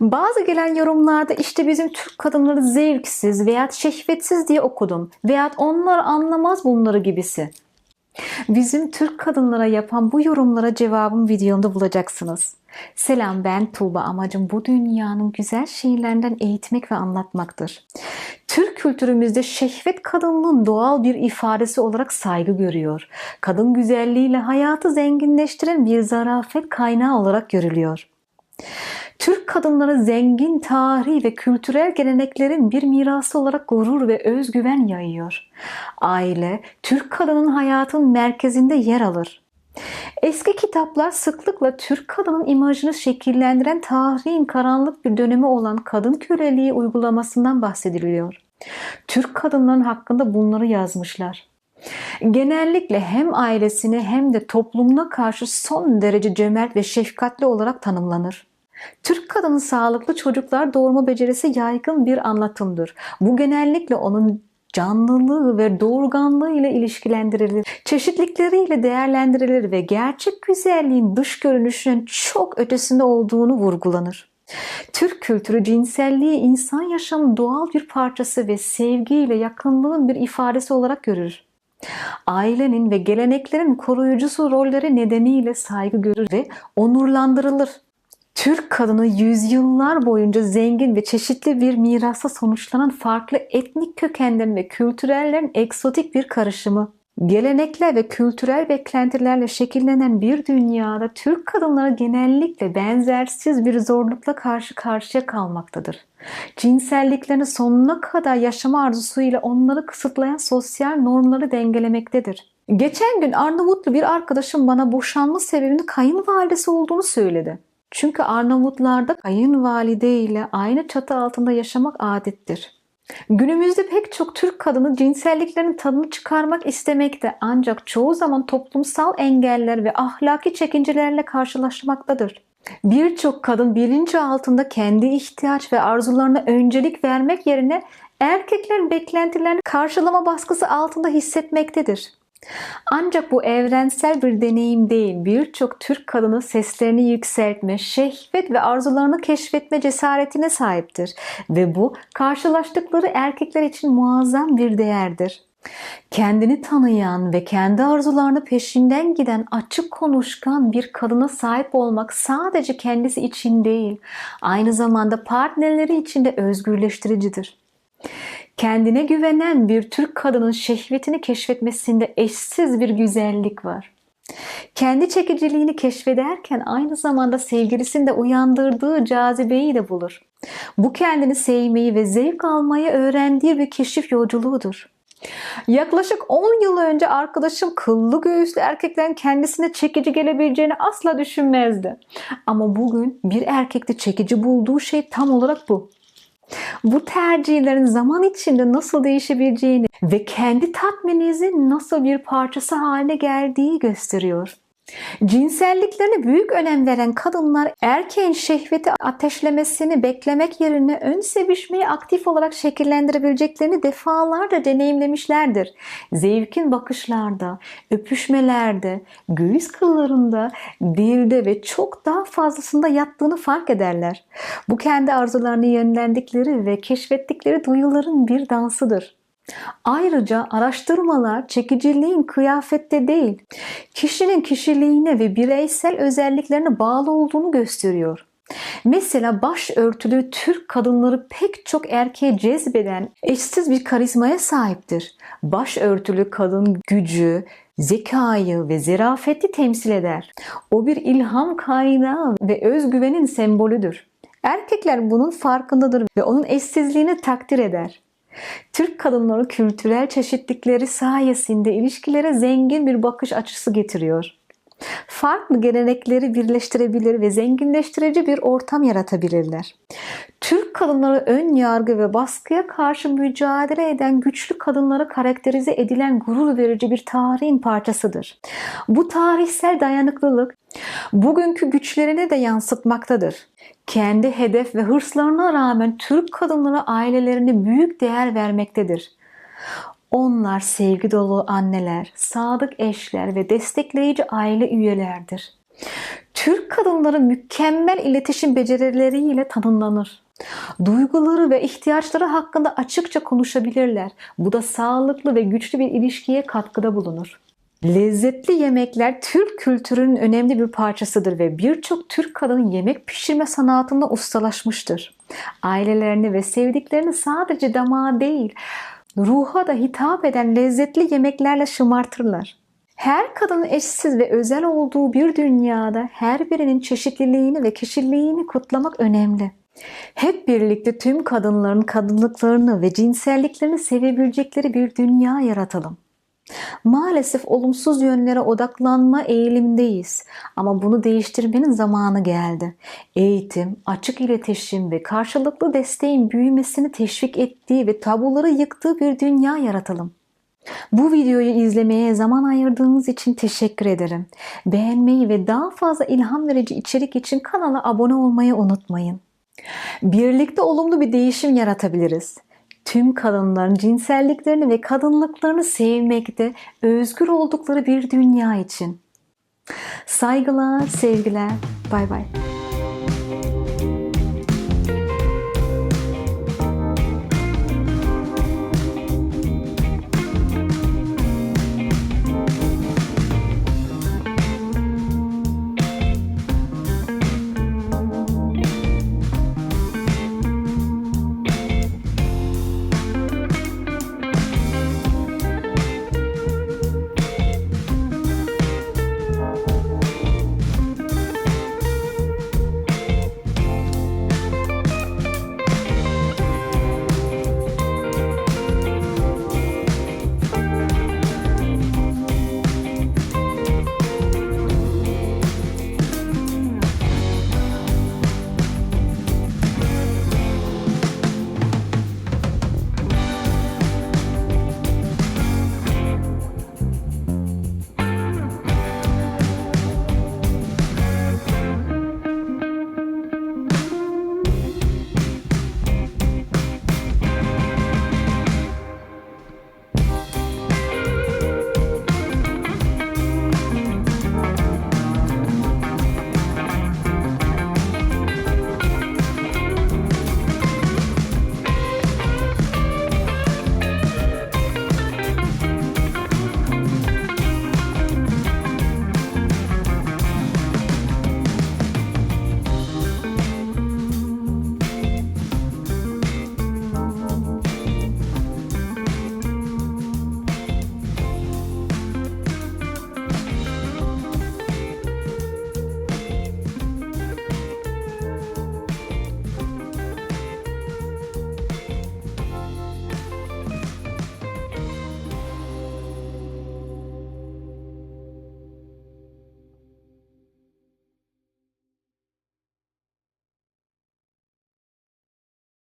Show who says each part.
Speaker 1: Bazı gelen yorumlarda işte bizim Türk kadınları zevksiz veya şehvetsiz diye okudum veya onlar anlamaz bunları gibisi. Bizim Türk kadınlara yapan bu yorumlara cevabım videomda bulacaksınız. Selam ben Tuğba. Amacım bu dünyanın güzel şeylerinden eğitmek ve anlatmaktır. Türk kültürümüzde şehvet kadınlığın doğal bir ifadesi olarak saygı görüyor. Kadın güzelliğiyle hayatı zenginleştiren bir zarafet kaynağı olarak görülüyor. Türk kadınları zengin tarihi ve kültürel geleneklerin bir mirası olarak gurur ve özgüven yayıyor. Aile, Türk kadının hayatın merkezinde yer alır. Eski kitaplar sıklıkla Türk kadının imajını şekillendiren tarihin karanlık bir dönemi olan kadın köleliği uygulamasından bahsediliyor. Türk kadınların hakkında bunları yazmışlar. Genellikle hem ailesine hem de toplumuna karşı son derece cömert ve şefkatli olarak tanımlanır. Türk kadının sağlıklı çocuklar doğurma becerisi yaygın bir anlatımdır. Bu genellikle onun canlılığı ve doğurganlığı ile ilişkilendirilir. Çeşitlikleriyle değerlendirilir ve gerçek güzelliğin dış görünüşünün çok ötesinde olduğunu vurgulanır. Türk kültürü cinselliği insan yaşamının doğal bir parçası ve sevgiyle yakınlığın bir ifadesi olarak görür. Ailenin ve geleneklerin koruyucusu rolleri nedeniyle saygı görür ve onurlandırılır. Türk kadını yüzyıllar boyunca zengin ve çeşitli bir mirasa sonuçlanan farklı etnik kökenlerin ve kültürellerin egzotik bir karışımı. Gelenekler ve kültürel beklentilerle şekillenen bir dünyada Türk kadınları genellikle benzersiz bir zorlukla karşı karşıya kalmaktadır. Cinselliklerini sonuna kadar yaşama arzusuyla onları kısıtlayan sosyal normları dengelemektedir. Geçen gün Arnavutlu bir arkadaşım bana boşanma sebebinin kayınvalidesi olduğunu söyledi. Çünkü Arnavutlarda kayınvalide ile aynı çatı altında yaşamak adettir. Günümüzde pek çok Türk kadını cinselliklerin tadını çıkarmak istemekte ancak çoğu zaman toplumsal engeller ve ahlaki çekincelerle karşılaşmaktadır. Birçok kadın bilinci altında kendi ihtiyaç ve arzularına öncelik vermek yerine erkeklerin beklentilerini karşılama baskısı altında hissetmektedir. Ancak bu evrensel bir deneyim değil. Birçok Türk kadını seslerini yükseltme, şehvet ve arzularını keşfetme cesaretine sahiptir. Ve bu karşılaştıkları erkekler için muazzam bir değerdir. Kendini tanıyan ve kendi arzularını peşinden giden açık konuşkan bir kadına sahip olmak sadece kendisi için değil, aynı zamanda partnerleri için de özgürleştiricidir. Kendine güvenen bir Türk kadının şehvetini keşfetmesinde eşsiz bir güzellik var. Kendi çekiciliğini keşfederken aynı zamanda sevgilisinde uyandırdığı cazibeyi de bulur. Bu kendini sevmeyi ve zevk almayı öğrendiği bir keşif yolculuğudur. Yaklaşık 10 yıl önce arkadaşım kıllı göğüslü erkeklerin kendisine çekici gelebileceğini asla düşünmezdi. Ama bugün bir erkekte çekici bulduğu şey tam olarak bu. Bu tercihlerin zaman içinde nasıl değişebileceğini ve kendi tatmininizin nasıl bir parçası haline geldiği gösteriyor. Cinselliklerine büyük önem veren kadınlar erkeğin şehveti ateşlemesini beklemek yerine ön sevişmeyi aktif olarak şekillendirebileceklerini defalarca deneyimlemişlerdir. Zevkin bakışlarda, öpüşmelerde, göğüs kıllarında, dilde ve çok daha fazlasında yattığını fark ederler. Bu kendi arzularını yönlendikleri ve keşfettikleri duyuların bir dansıdır. Ayrıca araştırmalar çekiciliğin kıyafette değil, kişinin kişiliğine ve bireysel özelliklerine bağlı olduğunu gösteriyor. Mesela başörtülü Türk kadınları pek çok erkeğe cezbeden eşsiz bir karizmaya sahiptir. Başörtülü kadın gücü, zekayı ve zerafeti temsil eder. O bir ilham kaynağı ve özgüvenin sembolüdür. Erkekler bunun farkındadır ve onun eşsizliğini takdir eder. Türk kadınları kültürel çeşitlikleri sayesinde ilişkilere zengin bir bakış açısı getiriyor. Farklı gelenekleri birleştirebilir ve zenginleştirici bir ortam yaratabilirler. Türk kadınları ön yargı ve baskıya karşı mücadele eden güçlü kadınları karakterize edilen gurur verici bir tarihin parçasıdır. Bu tarihsel dayanıklılık bugünkü güçlerini de yansıtmaktadır. Kendi hedef ve hırslarına rağmen Türk kadınları ailelerine büyük değer vermektedir. Onlar sevgi dolu anneler, sadık eşler ve destekleyici aile üyelerdir. Türk kadınları mükemmel iletişim becerileriyle tanımlanır. Duyguları ve ihtiyaçları hakkında açıkça konuşabilirler. Bu da sağlıklı ve güçlü bir ilişkiye katkıda bulunur. Lezzetli yemekler Türk kültürünün önemli bir parçasıdır ve birçok Türk kadının yemek pişirme sanatında ustalaşmıştır. Ailelerini ve sevdiklerini sadece damağa değil, ruha da hitap eden lezzetli yemeklerle şımartırlar. Her kadının eşsiz ve özel olduğu bir dünyada her birinin çeşitliliğini ve kişiliğini kutlamak önemli. Hep birlikte tüm kadınların kadınlıklarını ve cinselliklerini sevebilecekleri bir dünya yaratalım. Maalesef olumsuz yönlere odaklanma eğilimindeyiz ama bunu değiştirmenin zamanı geldi. Eğitim, açık iletişim ve karşılıklı desteğin büyümesini teşvik ettiği ve tabuları yıktığı bir dünya yaratalım. Bu videoyu izlemeye zaman ayırdığınız için teşekkür ederim. Beğenmeyi ve daha fazla ilham verici içerik için kanala abone olmayı unutmayın. Birlikte olumlu bir değişim yaratabiliriz. Tüm kadınların cinselliklerini ve kadınlıklarını sevmekte, özgür oldukları bir dünya için. Saygılar, sevgiler. Bay bay.